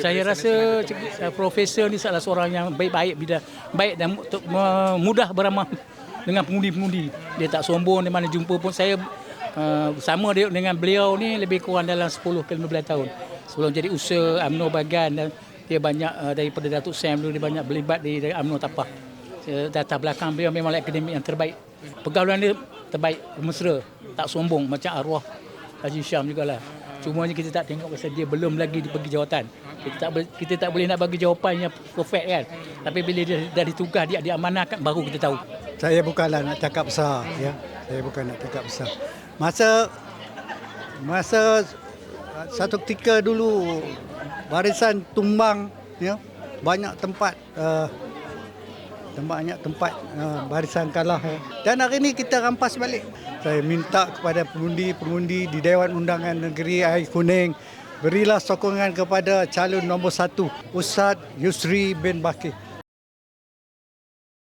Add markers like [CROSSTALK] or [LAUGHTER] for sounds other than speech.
Saya rasa Cik- uh, Profesor ni adalah seorang yang baik-baik bila baik dan mudah beramah [LAUGHS] dengan pengundi-pengundi. Dia tak sombong di mana jumpa pun saya uh, sama dia dengan beliau ni lebih kurang dalam 10 ke 15 tahun. Sebelum jadi usaha UMNO Bagan dan dia banyak uh, daripada Datuk Sam dulu dia banyak berlibat di, di UMNO Tapah. Data belakang beliau memang akademik yang terbaik. Pergaulan dia terbaik, mesra, tak sombong macam arwah Haji Syam jugalah. Cumanya kita tak tengok pasal dia belum lagi dibagi jawatan. Kita tak, kita tak boleh nak bagi jawapan yang perfect kan. Tapi bila dia dah ditugas, dia diamanahkan, baru kita tahu. Saya bukanlah nak cakap besar ya. Saya bukan nak cakap besar. Masa masa satu ketika dulu barisan tumbang ya banyak tempat uh, banyak tempat uh, barisan kalah ya. Dan hari ini kita rampas balik. Saya minta kepada pengundi-pengundi di Dewan Undangan Negeri Air Kuning berilah sokongan kepada calon nombor satu Ustaz Yusri bin Bakir.